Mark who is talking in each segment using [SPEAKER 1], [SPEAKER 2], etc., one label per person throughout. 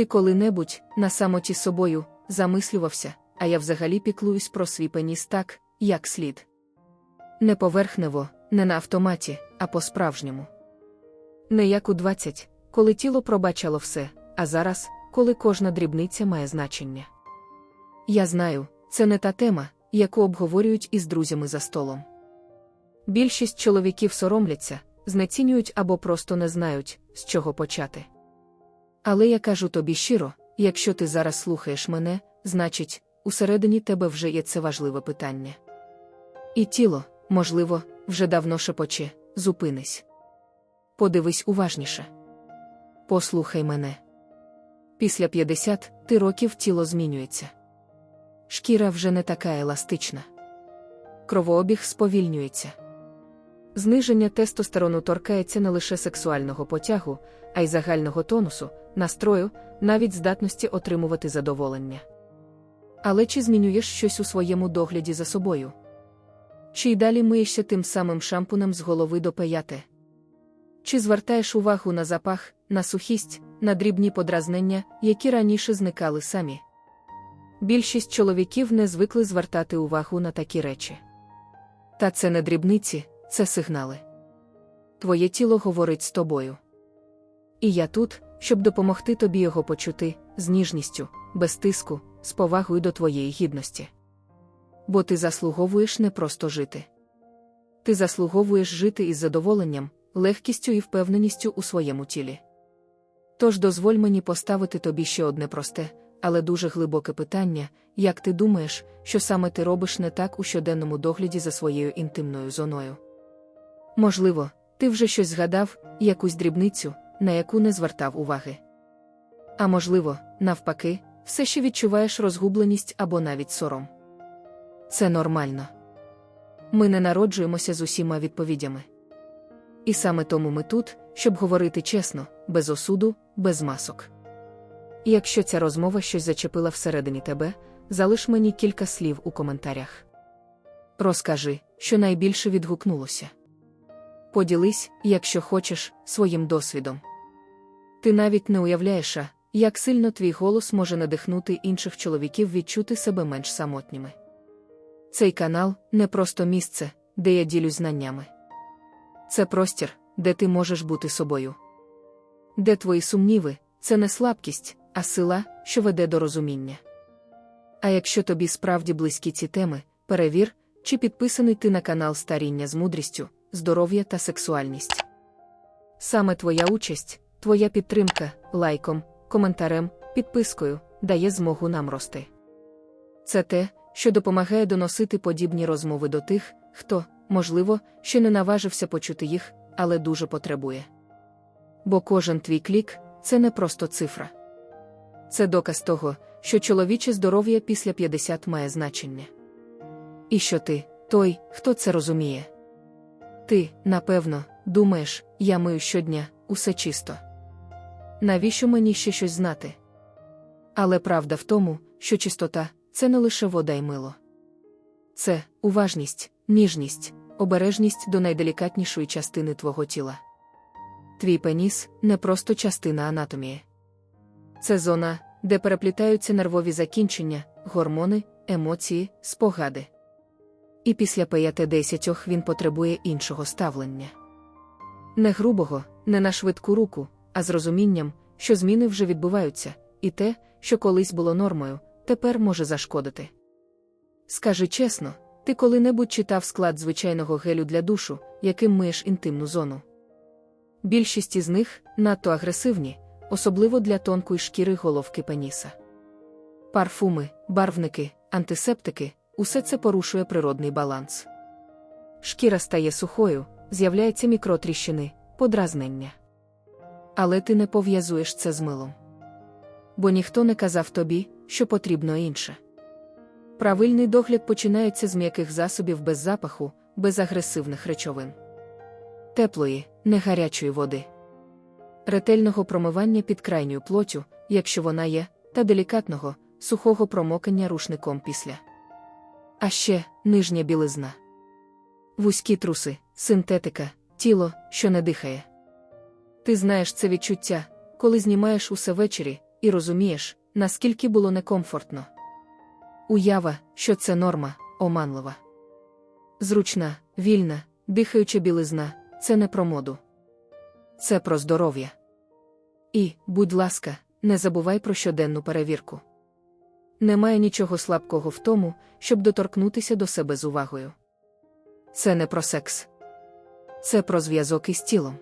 [SPEAKER 1] Ти коли-небудь, на самоті собою, замислювався, а я взагалі піклуюсь про свій пеніс так, як слід. Не поверхнево, не на автоматі, а по-справжньому. Не як у 20, коли тіло пробачало все, а зараз, коли кожна дрібниця має значення. Я знаю, це не та тема, яку обговорюють із друзями за столом. Більшість чоловіків соромляться, знецінюють або просто не знають, з чого почати. Але я кажу тобі щиро, якщо ти зараз слухаєш мене, значить, усередині тебе вже є це важливе питання. І тіло, можливо, вже давно шепоче, зупинись. Подивись уважніше. Послухай мене. Після 50 ти років тіло змінюється. Шкіра вже не така еластична. Кровообіг сповільнюється. Зниження тестостерону торкається не лише сексуального потягу, а й загального тонусу, настрою, навіть здатності отримувати задоволення. Але чи змінюєш щось у своєму догляді за собою? Чи й далі миєшся тим самим шампунем з голови до пеяти? Чи звертаєш увагу на запах, на сухість, на дрібні подразнення, які раніше зникали самі? Більшість чоловіків не звикли звертати увагу на такі речі. Та це не дрібниці, це сигнали. Твоє тіло говорить з тобою. І я тут, щоб допомогти тобі його почути з ніжністю, без тиску, з повагою до твоєї гідності. Бо ти заслуговуєш не просто жити. Ти заслуговуєш жити із задоволенням, легкістю і впевненістю у своєму тілі. Тож дозволь мені поставити тобі ще одне просте, але дуже глибоке питання, як ти думаєш, що саме ти робиш не так у щоденному догляді за своєю інтимною зоною? Можливо, ти вже щось згадав, якусь дрібницю, на яку не звертав уваги. А можливо, навпаки, все ще відчуваєш розгубленість або навіть сором. Це нормально. Ми не народжуємося з усіма відповідями. І саме тому ми тут, щоб говорити чесно, без осуду, без масок. І якщо ця розмова щось зачепила всередині тебе, залиш мені кілька слів у коментарях. Розкажи, що найбільше відгукнулося. Поділись, якщо хочеш, своїм досвідом. Ти навіть не уявляєш, як сильно твій голос може надихнути інших чоловіків відчути себе менш самотніми. Цей канал не просто місце, де я ділюсь знаннями. Це простір, де ти можеш бути собою. Де твої сумніви це не слабкість, а сила, що веде до розуміння. А якщо тобі справді близькі ці теми, перевір, чи підписаний ти на канал Старіння з мудрістю, здоров'я та сексуальність. Саме твоя участь, твоя підтримка, лайком, коментарем, підпискою дає змогу нам рости. Це те, що допомагає доносити подібні розмови до тих, хто, можливо, ще не наважився почути їх, але дуже потребує. Бо кожен твій клік це не просто цифра. Це доказ того, що чоловіче здоров'я після 50 має значення. І що ти, той, хто це розуміє. Ти, напевно, думаєш, я мию щодня, усе чисто. Навіщо мені ще щось знати? Але правда в тому, що чистота це не лише вода й мило. Це уважність, ніжність, обережність до найделікатнішої частини твого тіла. Твій пеніс не просто частина анатомії. Це зона, де переплітаються нервові закінчення, гормони, емоції, спогади. І після 5-10 він потребує іншого ставлення. Не грубого, не на швидку руку, а з розумінням, що зміни вже відбуваються, і те, що колись було нормою, тепер може зашкодити. Скажи чесно, ти коли-небудь читав склад звичайного гелю для душу, яким миєш інтимну зону. Більшість із них надто агресивні, особливо для тонкої шкіри головки пеніса. Парфуми, барвники, антисептики усе це порушує природний баланс. Шкіра стає сухою, з'являються мікротріщини, подразнення. Але ти не пов'язуєш це з милом. Бо ніхто не казав тобі, що потрібно інше. Правильний догляд починається з м'яких засобів без запаху, без агресивних речовин. Теплої, не гарячої води, ретельного промивання під крайньою плотю, якщо вона є, та делікатного, сухого промокання рушником після. А ще нижня білизна. Вузькі труси, синтетика, тіло, що не дихає. Ти знаєш це відчуття, коли знімаєш усе ввечері, і розумієш, наскільки було некомфортно. Уява, що це норма, оманлива. Зручна, вільна, дихаюча білизна це не про моду. Це про здоров'я. І, будь ласка, не забувай про щоденну перевірку. Немає нічого слабкого в тому, щоб доторкнутися до себе з увагою. Це не про секс. Це про зв'язок із тілом.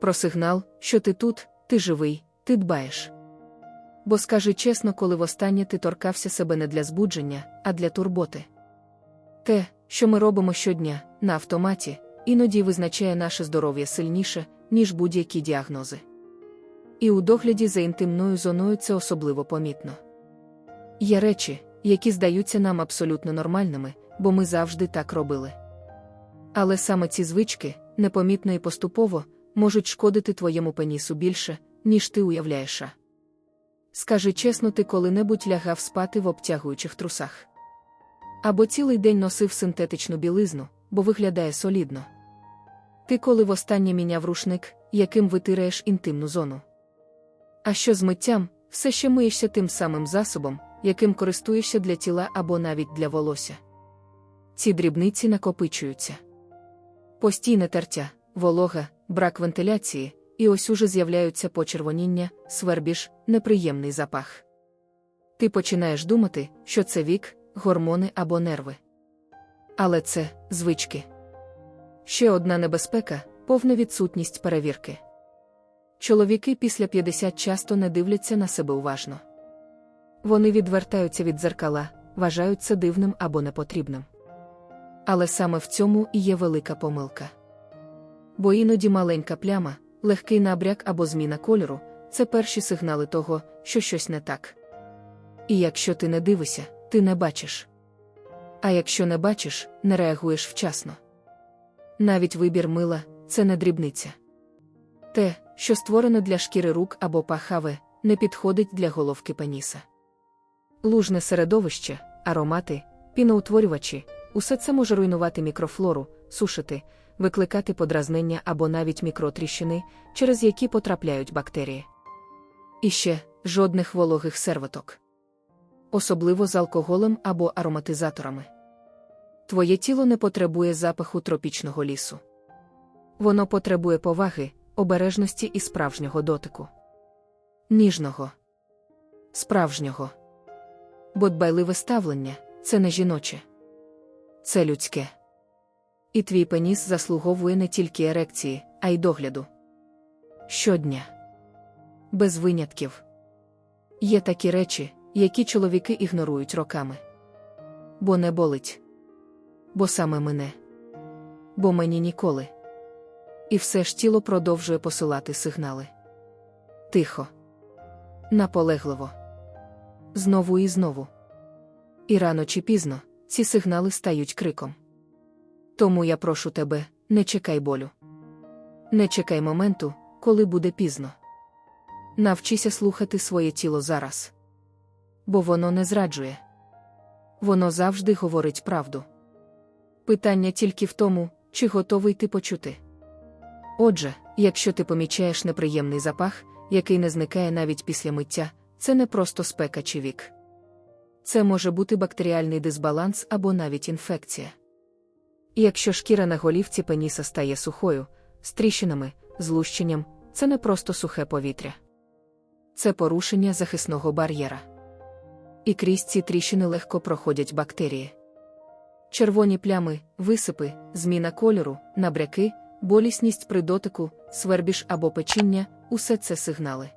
[SPEAKER 1] Про сигнал, що ти тут, ти живий, ти дбаєш. Бо скажи чесно, коли востаннє ти торкався себе не для збудження, а для турботи. Те, що ми робимо щодня, на автоматі, іноді визначає наше здоров'я сильніше, ніж будь-які діагнози. І у догляді за інтимною зоною це особливо помітно. Є речі, які здаються нам абсолютно нормальними, бо ми завжди так робили. Але саме ці звички, непомітно і поступово, можуть шкодити твоєму пенісу більше, ніж ти уявляєш. Скажи чесно, ти коли-небудь лягав спати в обтягуючих трусах. Або цілий день носив синтетичну білизну, бо виглядає солідно. Ти коли востаннє міняв рушник, яким витираєш інтимну зону. А що з миттям, все ще миєшся тим самим засобом, яким користуєшся для тіла або навіть для волосся. Ці дрібниці накопичуються. Постійне тертя, волога, брак вентиляції, і ось уже з'являються почервоніння, свербіж, неприємний запах. Ти починаєш думати, що це вік, гормони або нерви. Але це звички. Ще одна небезпека повна відсутність перевірки. Чоловіки після 50 часто не дивляться на себе уважно. Вони відвертаються від дзеркала, вважають це дивним або непотрібним. Але саме в цьому і є велика помилка. Бо іноді маленька пляма, легкий набряк або зміна кольору це перші сигнали того, що щось не так. І якщо ти не дивишся, ти не бачиш. А якщо не бачиш, не реагуєш вчасно. Навіть вибір мила це не дрібниця. Те, що створено для шкіри рук або пахаве, не підходить для головки пеніса. Лужне середовище, аромати, піноутворювачі усе це може руйнувати мікрофлору, сушити, викликати подразнення або навіть мікротріщини, через які потрапляють бактерії. І ще жодних вологих сервиток. Особливо з алкоголем або ароматизаторами. Твоє тіло не потребує запаху тропічного лісу. Воно потребує поваги, обережності і справжнього дотику. Ніжного, справжнього. Бо дбайливе ставлення це не жіноче, це людське. І твій пеніс заслуговує не тільки ерекції, а й догляду. Щодня. Без винятків. Є такі речі, які чоловіки ігнорують роками. Бо не болить. Бо саме мене. Бо мені ніколи. І все ж тіло продовжує посилати сигнали. Тихо. Наполегливо. Знову і знову. І рано чи пізно ці сигнали стають криком. Тому я прошу тебе, не чекай болю. Не чекай моменту, коли буде пізно. Навчися слухати своє тіло зараз. Бо воно не зраджує. Воно завжди говорить правду. Питання тільки в тому, чи готовий ти почути. Отже, якщо ти помічаєш неприємний запах, який не зникає навіть після миття, це не просто спека чи вік. Це може бути бактеріальний дисбаланс або навіть інфекція. Якщо шкіра на голівці пеніса стає сухою, з тріщинами, злущенням, це не просто сухе повітря. Це порушення захисного бар'єра. І крізь ці тріщини легко проходять бактерії. Червоні плями, висипи, зміна кольору, набряки, болісність при дотику, свербіж або печіння усе це сигнали.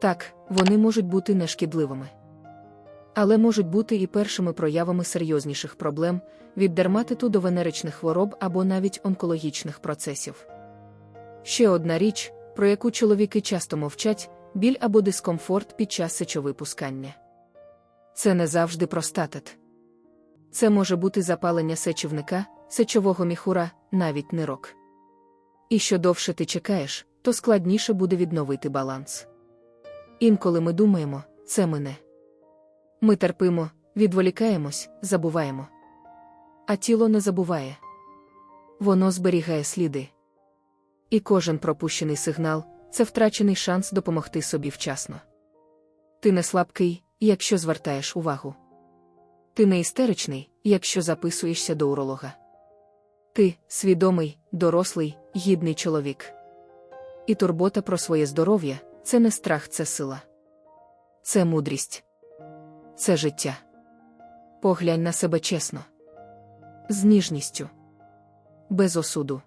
[SPEAKER 1] Так, вони можуть бути нешкідливими. Але можуть бути і першими проявами серйозніших проблем від дерматиту до венеричних хвороб або навіть онкологічних процесів. Ще одна річ, про яку чоловіки часто мовчать, біль або дискомфорт під час сечовипускання. Це не завжди простатит. Це може бути запалення сечівника, сечового міхура, навіть нирок. І що довше ти чекаєш, то складніше буде відновити баланс. Інколи ми думаємо, це мене. Ми терпимо, відволікаємось, забуваємо. А тіло не забуває. Воно зберігає сліди. І кожен пропущений сигнал це втрачений шанс допомогти собі вчасно. Ти не слабкий, якщо звертаєш увагу. Ти не істеричний, якщо записуєшся до уролога. Ти свідомий, дорослий, гідний чоловік. І турбота про своє здоров'я це не страх, це сила. Це мудрість. Це життя. Поглянь на себе чесно, з ніжністю, без осуду.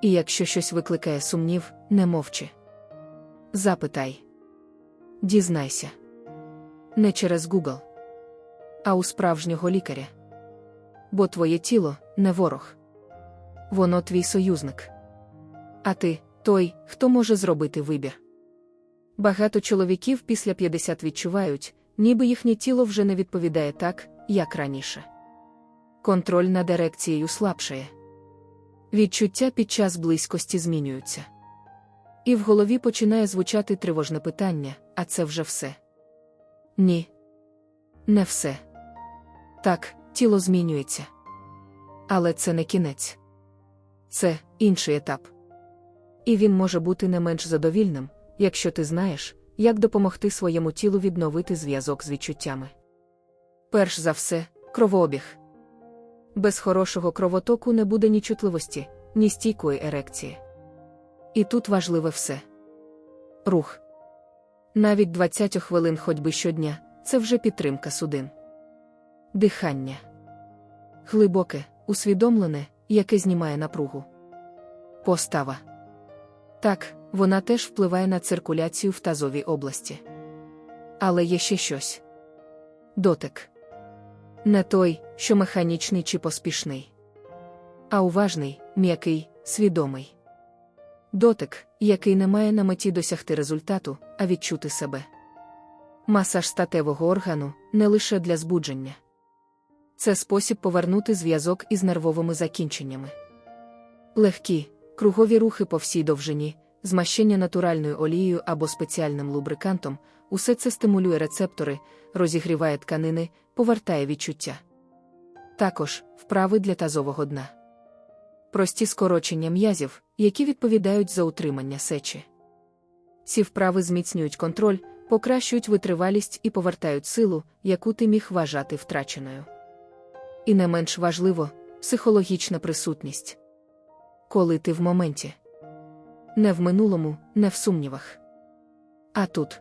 [SPEAKER 1] І якщо щось викликає сумнів, не мовчи. Запитай. Дізнайся. Не через Google, а у справжнього лікаря. Бо твоє тіло не ворог. Воно твій союзник. А ти той, хто може зробити вибір. Багато чоловіків після 50 відчувають, ніби їхнє тіло вже не відповідає так, як раніше. Контроль над ерекцією слабшає. Відчуття під час близькості змінюються. І в голові починає звучати тривожне питання, а це вже все. Ні. Не все. Так, тіло змінюється. Але це не кінець. Це інший етап. І він може бути не менш задовільним, якщо ти знаєш, як допомогти своєму тілу відновити зв'язок з відчуттями. Перш за все, кровообіг. Без хорошого кровотоку не буде ні чутливості, ні стійкої ерекції. І тут важливе все. Рух. Навіть 20 хвилин ходьби щодня це вже підтримка судин. Дихання. Глибоке, усвідомлене, яке знімає напругу. Постава. Так, вона теж впливає на циркуляцію в тазовій області. Але є ще щось. Дотик. Не той, що механічний чи поспішний, а уважний, м'який, свідомий. Дотик, який не має на меті досягти результату, а відчути себе. Масаж статевого органу не лише для збудження. Це спосіб повернути зв'язок із нервовими закінченнями. Легкі, кругові рухи по всій довжині, змащення натуральною олією або спеціальним лубрикантом, усе це стимулює рецептори, розігріває тканини, повертає відчуття. Також вправи для тазового дна. Прості скорочення м'язів, які відповідають за утримання сечі. Ці вправи зміцнюють контроль, покращують витривалість і повертають силу, яку ти міг вважати втраченою. І не менш важливо психологічна присутність. Коли ти в моменті, не в минулому, не в сумнівах. А тут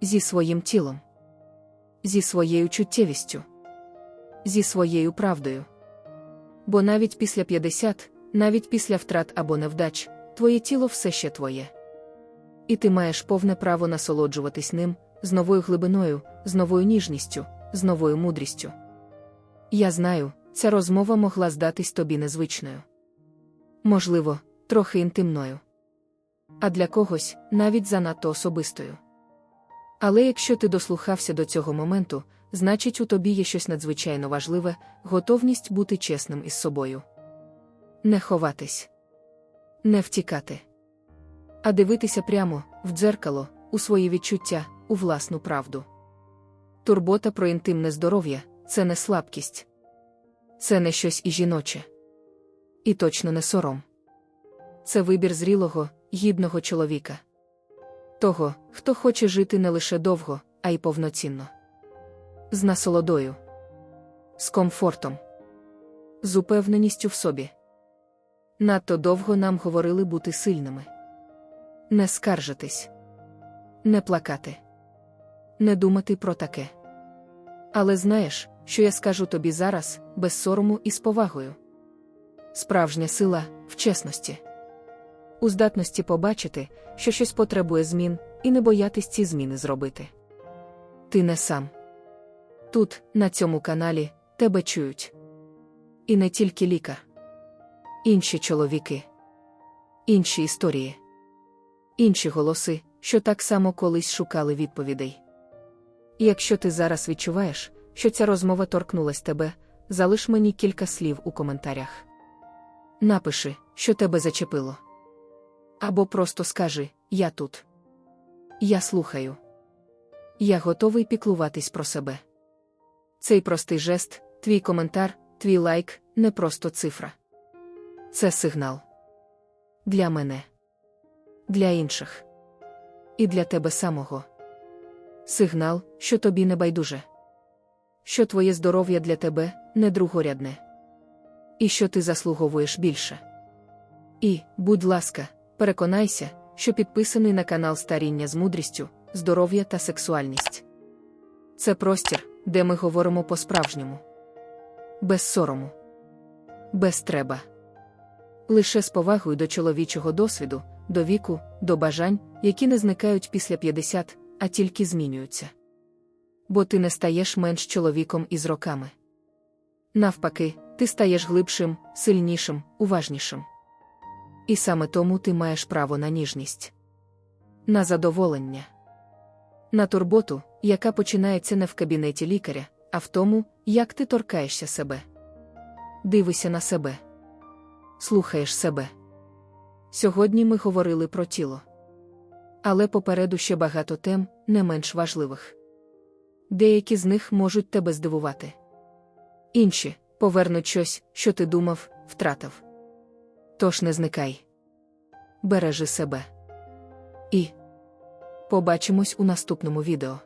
[SPEAKER 1] зі своїм тілом, зі своєю чуттєвістю, зі своєю правдою. Бо навіть після 50, навіть після втрат або невдач, твоє тіло все ще твоє. І ти маєш повне право насолоджуватись ним з новою глибиною, з новою ніжністю, з новою мудрістю. Я знаю, ця розмова могла здатись тобі незвичною. Можливо, трохи інтимною. А для когось навіть занадто особистою. Але якщо ти дослухався до цього моменту, значить, у тобі є щось надзвичайно важливе, готовність бути чесним із собою. Не ховатись, не втікати, а дивитися прямо в дзеркало, у свої відчуття, у власну правду. Турбота про інтимне здоров'я це не слабкість, це не щось і жіноче. І точно не сором. Це вибір зрілого, гідного чоловіка. Того, хто хоче жити не лише довго, а й повноцінно. З насолодою, з комфортом, з упевненістю в собі. Надто довго нам говорили бути сильними. Не скаржитись, не плакати, не думати про таке. Але знаєш, що я скажу тобі зараз, без сорому і з повагою. Справжня сила в чесності, у здатності побачити, що щось потребує змін, і не боятись ці зміни зробити. Ти не сам. Тут, на цьому каналі, тебе чують. І не тільки лікар, інші чоловіки, інші історії, інші голоси, що так само колись шукали відповідей. Якщо ти зараз відчуваєш, що ця розмова торкнулась тебе, залиш мені кілька слів у коментарях. Напиши, що тебе зачепило. Або просто скажи Я тут. Я слухаю. Я готовий піклуватись про себе. Цей простий жест, твій коментар, твій лайк не просто цифра. Це сигнал. Для мене, для інших і для тебе самого. сигнал, що тобі не байдуже. Що твоє здоров'я для тебе не другорядне. І що ти заслуговуєш більше. І, будь ласка, переконайся, що підписаний на канал Старіння з мудрістю, здоров'я та сексуальність. Це простір, де ми говоримо по-справжньому. Без сорому. Без треба. Лише з повагою до чоловічого досвіду, до віку, до бажань, які не зникають після 50, а тільки змінюються. Бо ти не стаєш менш чоловіком із роками. Навпаки, ти стаєш глибшим, сильнішим, уважнішим. І саме тому ти маєш право на ніжність, на задоволення, на турботу, яка починається не в кабінеті лікаря, а в тому, як ти торкаєшся себе. Дивися на себе, слухаєш себе. Сьогодні ми говорили про тіло. Але попереду ще багато тем, не менш важливих. Деякі з них можуть тебе здивувати. Інші повернуть щось, що ти думав, втратив. Тож не зникай. Бережи себе. І побачимось у наступному відео.